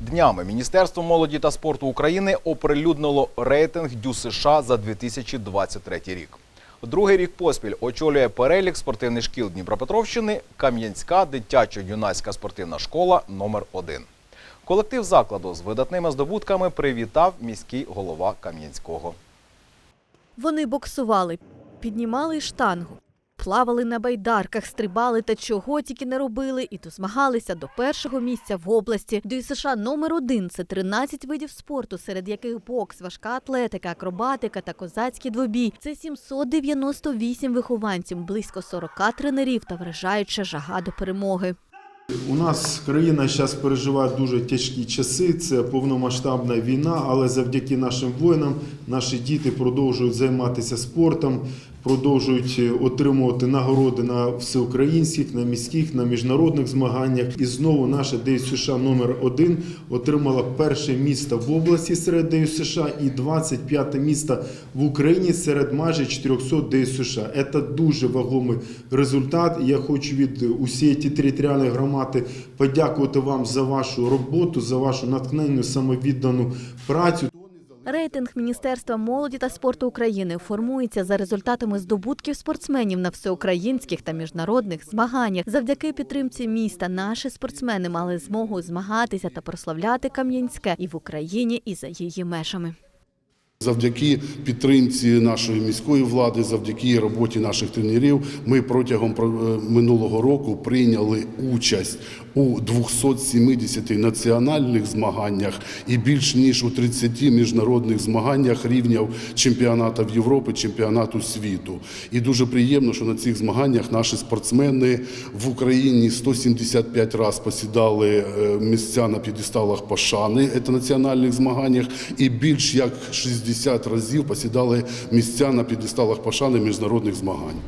Днями Міністерство молоді та спорту України оприлюднило рейтинг Дю США за 2023 рік. Другий рік поспіль очолює перелік спортивних шкіл Дніпропетровщини Кам'янська дитячо-юнацька спортивна школа номер 1 Колектив закладу з видатними здобутками привітав міський голова Кам'янського. Вони боксували, піднімали штангу, плавали на байдарках, стрибали та чого тільки не робили, і дозмагалися до першого місця в області. До США номер один це 13 видів спорту, серед яких бокс, важка атлетика, акробатика та козацький двобій. Це 798 вихованців, близько 40 тренерів та вражаюча жага до перемоги. У нас країна зараз переживає дуже тяжкі часи. Це повномасштабна війна, але завдяки нашим воїнам наші діти продовжують займатися спортом, продовжують е, отримувати нагороди на всеукраїнських, на міських, на міжнародних змаганнях. І знову наша ДЮСШ номер 1 отримала перше місце в області серед ДЮСШ і 25 місце в Україні серед майже 400 ДЮСШ. Це дуже вагомий результат. Я хочу від усієї територіальної громади подякувати вам за вашу роботу, за вашу натхненну самовіддану працю. Рейтинг Міністерства молоді та спорту України формується за результатами здобутків спортсменів на всеукраїнських та міжнародних змаганнях. Завдяки підтримці міста наші спортсмени мали змогу змагатися та прославляти Кам'янське і в Україні, і за її межами. Завдяки підтримці нашої міської влади, завдяки роботі наших тренерів, ми протягом про- е, минулого року прийняли участь у 270 національних змаганнях і більш ніж у 30 міжнародних змаганнях рівнів чемпіонатів Європи, чемпіонату світу. І дуже приємно, що на цих змаганнях наші спортсмени в Україні 175 разів посідали е, місця на п'єдесталах пошани, це національних змаганнях, і більш як 60 разів посідали місця на п'єдесталах пошани міжнародних змагань.